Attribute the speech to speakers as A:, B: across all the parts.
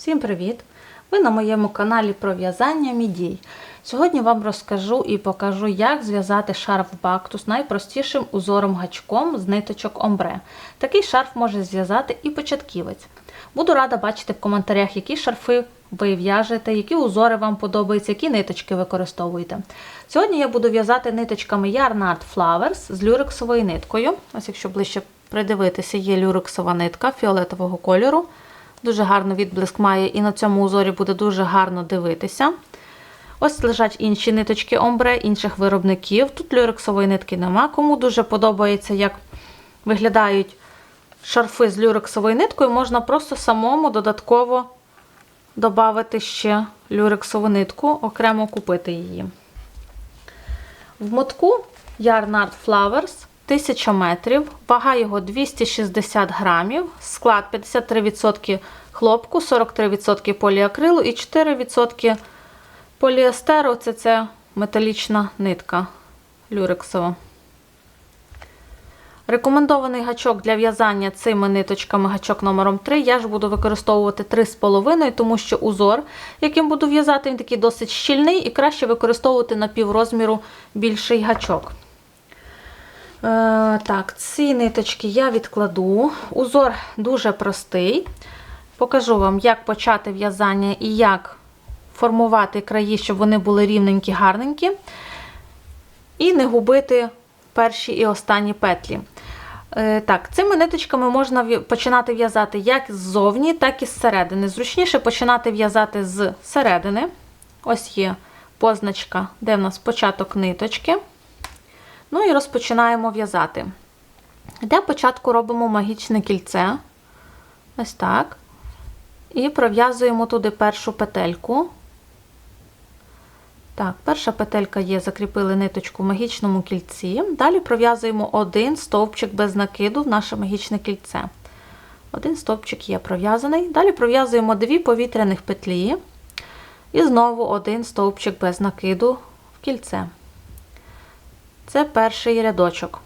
A: Всім привіт! Ви на моєму каналі про в'язання мідій. Сьогодні вам розкажу і покажу, як зв'язати шарф бактус найпростішим узором гачком з ниточок омбре. Такий шарф може зв'язати і початківець. Буду рада бачити в коментарях, які шарфи ви в'яжете, які узори вам подобаються, які ниточки використовуєте. Сьогодні я буду в'язати ниточками Yarn Art Flowers з люрексовою ниткою. Ось якщо ближче придивитися, є люрексова нитка фіолетового кольору. Дуже гарно відблиск має, і на цьому узорі буде дуже гарно дивитися. Ось лежать інші ниточки омбре, інших виробників. Тут люрексової нитки нема. Кому дуже подобається, як виглядають шарфи з люрексовою ниткою, можна просто самому додатково додати ще люрексову нитку, окремо купити її. В мотку Yarn Art Flowers 1000 метрів, вага його 260 грамів, склад 53% хлопку, 43% поліакрилу і 4% поліестеру. Це, це металічна нитка люрексова. Рекомендований гачок для в'язання цими ниточками гачок номером 3. Я ж буду використовувати 3,5, тому що узор, яким буду в'язати, він такий досить щільний і краще використовувати на піврозміру більший гачок. Е, так, ці ниточки я відкладу. Узор дуже простий. Покажу вам, як почати в'язання і як формувати краї, щоб вони були рівненькі, гарненькі. І не губити перші і останні петлі. Е, так, Цими ниточками можна починати в'язати як ззовні, так і зсередини. Зручніше починати в'язати з середини. Ось є позначка, де в нас початок ниточки. Ну і розпочинаємо в'язати. Для початку робимо магічне кільце. Ось так. І пров'язуємо туди першу петельку. Так, перша петелька є, закріпили ниточку в магічному кільці. Далі пров'язуємо один стовпчик без накиду в наше магічне кільце. Один стовпчик є пров'язаний. Далі пров'язуємо дві повітряних петлі. І знову один стовпчик без накиду в кільце. Це перший рядочок.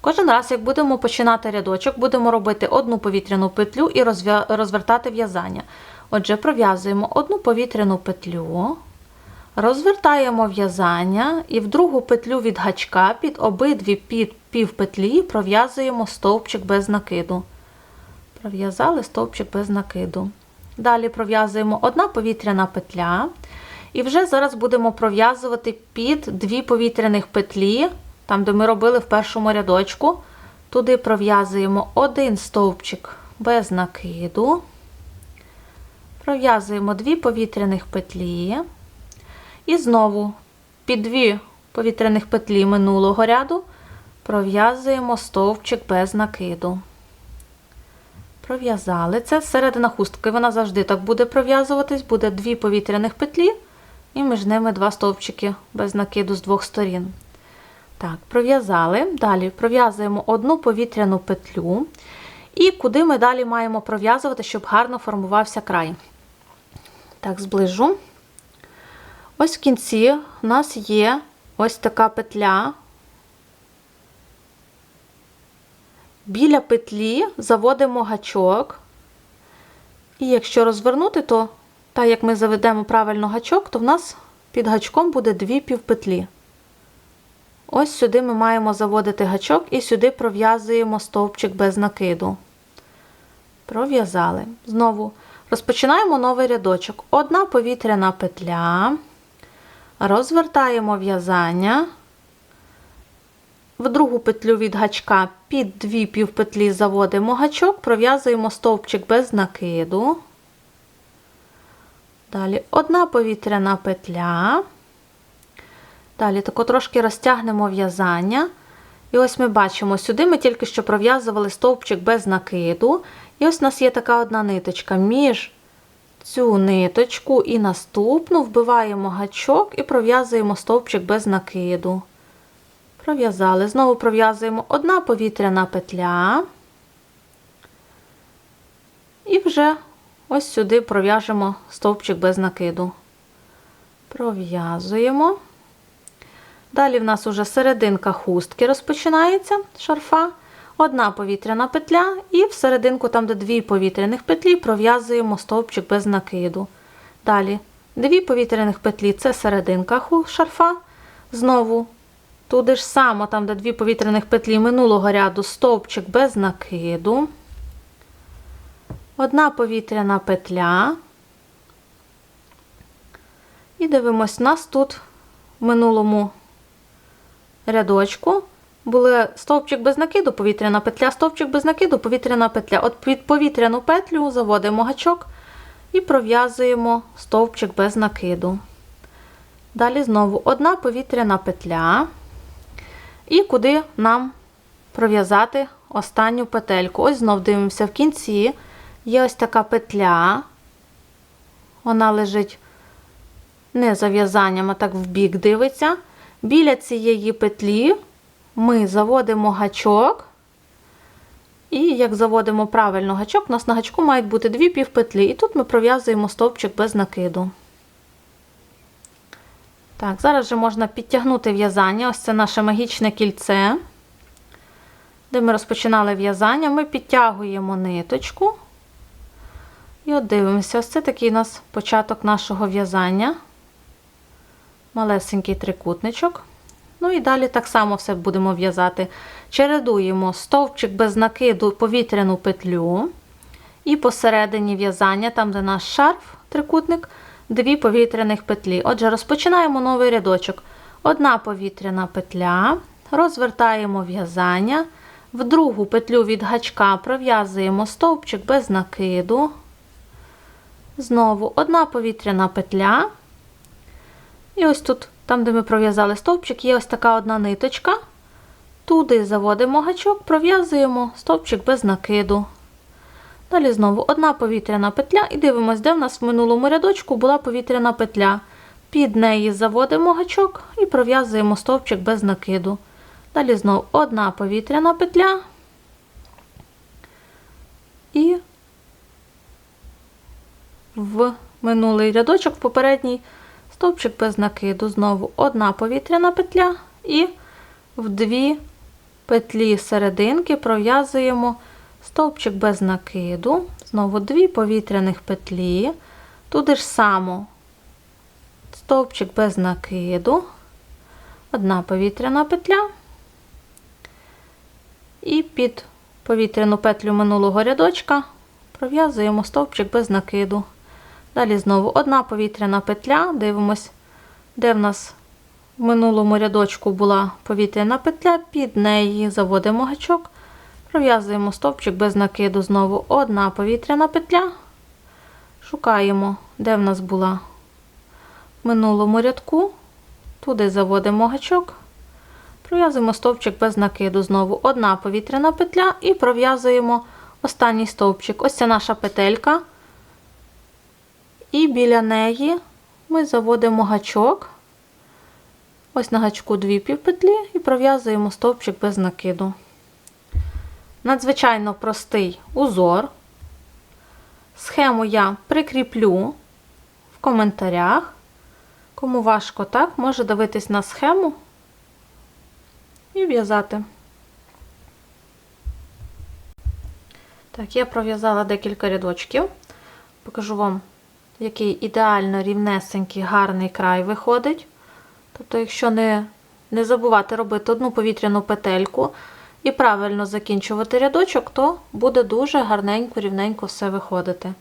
A: Кожен раз, як будемо починати рядочок, будемо робити одну повітряну петлю і розвертати в'язання. Отже, пров'язуємо одну повітряну петлю, розвертаємо в'язання і в другу петлю від гачка під обидві під півпетлі пров'язуємо стовпчик без накиду. Пров'язали стовпчик без накиду. Далі пров'язуємо одна повітряна петля. І вже зараз будемо пров'язувати під дві повітряних петлі, там, де ми робили в першому рядочку. Туди пров'язуємо один стовпчик без накиду. Пров'язуємо дві повітряних петлі. І знову під дві повітряних петлі минулого ряду пров'язуємо стовпчик без накиду. Пров'язали. Це середина хустки, вона завжди так буде пров'язуватись, буде дві повітряних петлі і між ними два стовпчики без накиду з двох сторін. Так, пров'язали. Далі пров'язуємо одну повітряну петлю. І куди ми далі маємо пров'язувати, щоб гарно формувався край. Так, зближу. Ось в кінці у нас є ось така петля. Біля петлі заводимо гачок. І якщо розвернути, то так як ми заведемо правильно гачок, то в нас під гачком буде дві півпетлі. Ось сюди ми маємо заводити гачок і сюди пров'язуємо стовпчик без накиду. Пров'язали. Знову розпочинаємо новий рядочок. Одна повітряна петля. Розвертаємо в'язання. В другу петлю від гачка під дві півпетлі заводимо гачок, пров'язуємо стовпчик без накиду. Далі одна повітряна петля. Далі тако трошки розтягнемо в'язання. І ось ми бачимо, сюди ми тільки що пров'язували стовпчик без накиду. І ось у нас є така одна ниточка. Між цю ниточку і наступну вбиваємо гачок і пров'язуємо стовпчик без накиду. Пров'язали. Знову пров'язуємо одна повітряна петля. І вже ось сюди пров'яжемо стовпчик без накиду. Пров'язуємо. Далі в нас уже серединка хустки розпочинається шарфа. одна повітряна петля, і в серединку, там, де дві повітряних петлі, пров'язуємо стовпчик без накиду. Далі дві повітряних петлі це серединка шарфа. Знову туди ж само, там, де дві повітряних петлі минулого ряду, стовпчик без накиду. Одна повітряна петля. І дивимось, у нас тут в минулому рядочку були стовпчик без накиду, повітряна петля, стовпчик без накиду, повітряна петля. От під повітряну петлю заводимо гачок і пров'язуємо стовпчик без накиду. Далі знову одна повітряна петля. І куди нам пров'язати останню петельку. Ось знов дивимося в кінці. Є ось така петля. Вона лежить не за в'язанням, а так в бік дивиться. Біля цієї петлі ми заводимо гачок. І як заводимо правильно гачок, у нас на гачку мають бути дві півпетлі. І тут ми пров'язуємо стовпчик без накиду. Так, зараз же можна підтягнути в'язання. Ось це наше магічне кільце, де ми розпочинали в'язання. Ми підтягуємо ниточку. І от дивимося, ось це такий у нас початок нашого в'язання. Малесенький трикутничок. Ну і далі так само все будемо в'язати. Чередуємо стовпчик без накиду повітряну петлю. І посередині в'язання, там, де наш шарф, трикутник, дві повітряних петлі. Отже, розпочинаємо новий рядочок. Одна повітряна петля, розвертаємо в'язання, в другу петлю від гачка пров'язуємо стовпчик без накиду. Знову одна повітряна петля. І ось тут, там, де ми пров'язали стовпчик, є ось така одна ниточка. Туди заводимо гачок, пров'язуємо стовпчик без накиду. Далі знову одна повітряна петля і дивимося, де в нас в минулому рядочку була повітряна петля. Під неї заводимо гачок і пров'язуємо стовпчик без накиду. Далі знову одна повітряна петля. І в минулий рядочок, в попередній стовпчик без накиду. Знову одна повітряна петля і в дві петлі серединки пров'язуємо стовпчик без накиду. Знову дві повітряних петлі. Туди ж само стовпчик без накиду, одна повітряна петля. І під повітряну петлю минулого рядочка пров'язуємо стовпчик без накиду. Далі знову одна повітряна петля, дивимось, де в нас в минулому рядочку була повітряна петля, під неї заводимо гачок, пров'язуємо стовпчик без накиду, знову одна повітряна петля. Шукаємо, де в нас була в минулому рядку, туди заводимо гачок, пров'язуємо стовпчик без накиду, знову одна повітряна петля і пров'язуємо останній стовпчик. Ось це наша петелька. І біля неї ми заводимо гачок. Ось на гачку дві півпетлі і пров'язуємо стовпчик без накиду. Надзвичайно простий узор. Схему я прикріплю в коментарях. Кому важко так, може дивитись на схему і в'язати. Так, я пров'язала декілька рядочків. Покажу вам який ідеально рівнесенький, гарний край виходить. Тобто, якщо не, не забувати робити одну повітряну петельку і правильно закінчувати рядочок, то буде дуже гарненько, рівненько все виходити.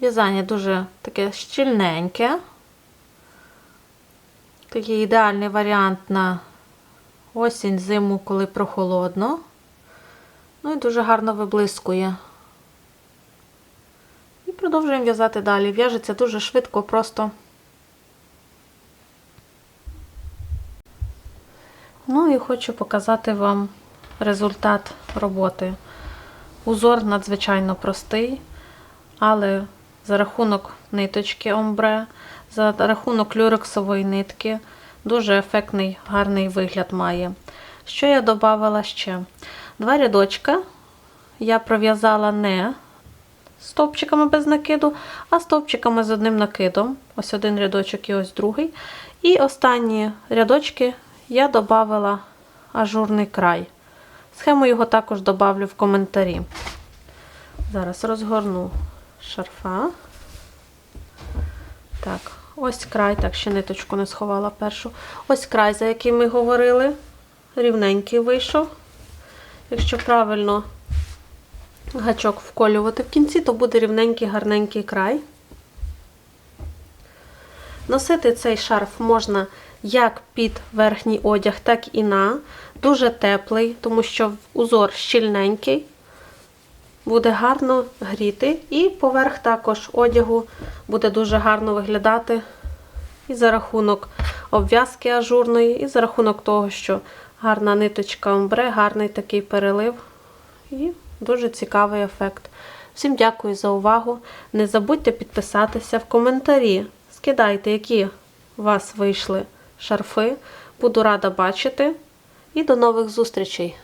A: В'язання дуже таке щільненьке. Такий ідеальний варіант на осінь, зиму, коли прохолодно. Ну і дуже гарно виблискує. Продовжуємо в'язати далі. В'яжеться дуже швидко, просто. Ну і хочу показати вам результат роботи. Узор надзвичайно простий, але за рахунок ниточки омбре, за рахунок люрексової нитки, дуже ефектний, гарний вигляд має. Що я додавала ще? Два рядочка я пров'язала не стовпчиками без накиду, а стовпчиками з одним накидом. Ось один рядочок і ось другий. І останні рядочки я додала ажурний край. Схему його також додавлю в коментарі. Зараз розгорну шарфа. Так, ось край, так ще ниточку не сховала першу. Ось край, за який ми говорили. Рівненький вийшов. Якщо правильно гачок вколювати в кінці, то буде рівненький гарненький край. Носити цей шарф можна як під верхній одяг, так і на. Дуже теплий, тому що узор щільненький, буде гарно гріти. І поверх також одягу буде дуже гарно виглядати. І за рахунок обв'язки ажурної, і за рахунок того, що гарна ниточка омбре, гарний такий перелив. І дуже цікавий ефект. Всім дякую за увагу. Не забудьте підписатися в коментарі. Скидайте, які у вас вийшли шарфи. Буду рада бачити. І до нових зустрічей!